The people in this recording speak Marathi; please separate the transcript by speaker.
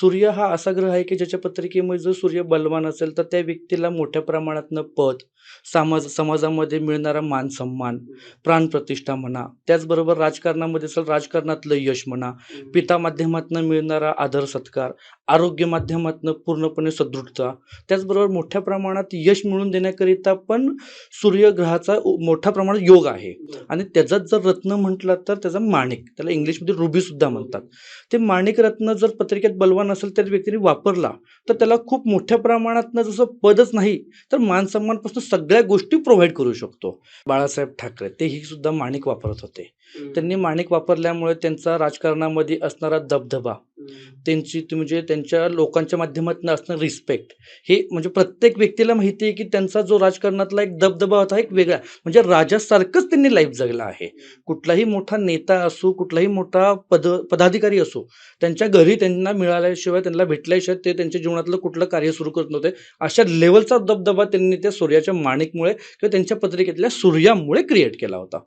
Speaker 1: सूर्य हा असा ग्रह आहे की ज्याच्या पत्रिकेमध्ये जर सूर्य बलवान असेल तर त्या व्यक्तीला मोठ्या प्रमाणातनं पद समाज समाजामध्ये मिळणारा मान सन्मान प्राणप्रतिष्ठा म्हणा त्याचबरोबर राजकारणामध्ये असेल राजकारणातलं यश म्हणा पिता माध्यमातनं मिळणारा आदर सत्कार आरोग्य माध्यमातनं पूर्णपणे सदृढता त्याचबरोबर मोठ्या प्रमाणात यश मिळवून देण्याकरिता पण सूर्यग्रहाचा मोठ्या प्रमाणात योग आहे. आणि त्याचाच जर रत्न म्हटलं तर त्याचा माणिक त्याला इंग्लिशमध्ये रुबी सुद्धा म्हणतात. ते माणिक रत्न जर पत्रिकेत बलवान असेल त्या व्यक्तीने वापरला तर त्याला खूप मोठ्या प्रमाणातनं जसं पदच नाही तर मान सन्मानपासून सगळ्या गोष्टी प्रोव्हाइड करू शकतो. बाळासाहेब ठाकरे तेही सुद्धा माणिक वापरत होते. त्यांनी माणिक वापरल्यामुळे त्यांचा राजकारणामध्ये असणारा दबदबा त्यांची ती म्हणजे त्यांच्या लोकांच्या माध्यमातून असणं रिस्पेक्ट हे म्हणजे प्रत्येक व्यक्तीला माहिती आहे की त्यांचा जो राजकारणातला एक दबदबा होता एक वेगळा म्हणजे राजासारखंच त्यांनी लाईफ जगला आहे. कुठलाही मोठा नेता असो कुठलाही मोठा पद पदाधिकारी असो त्यांच्या घरी त्यांना मिळाल्याशिवाय त्यांना भेटल्याशिवाय ते त्यांच्या जीवनातलं कुठलं कार्य सुरू करत नव्हते. अशा लेवलचा दबदबा त्यांनी त्या सूर्याच्या माणिकमुळे किंवा त्यांच्या पत्रिकेतल्या सूर्यामुळे क्रिएट केला होता.